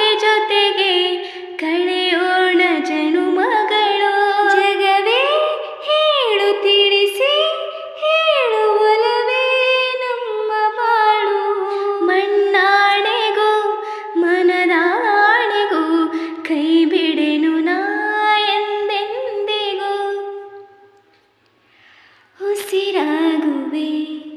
ಜೊತೆ ಜೊತೆಗೆ ಕಳೆಯೋಣ ಜನುಮಗಳು. ಜಗವೇ, ಹೇಳು, ತಿಳಿಸಿ, ಹೇಳುವಲವೇ ನಮ್ಮ ಬಾಳು. ಮಣ್ಣಾಣೆಗೂ, ಮನದಾಣೆಗೂ ಕೈ ಬಿಡೆನು ನಾ ಎಂದೆಂದಿಗೂ. ಉಸಿರಾಗುವೆ.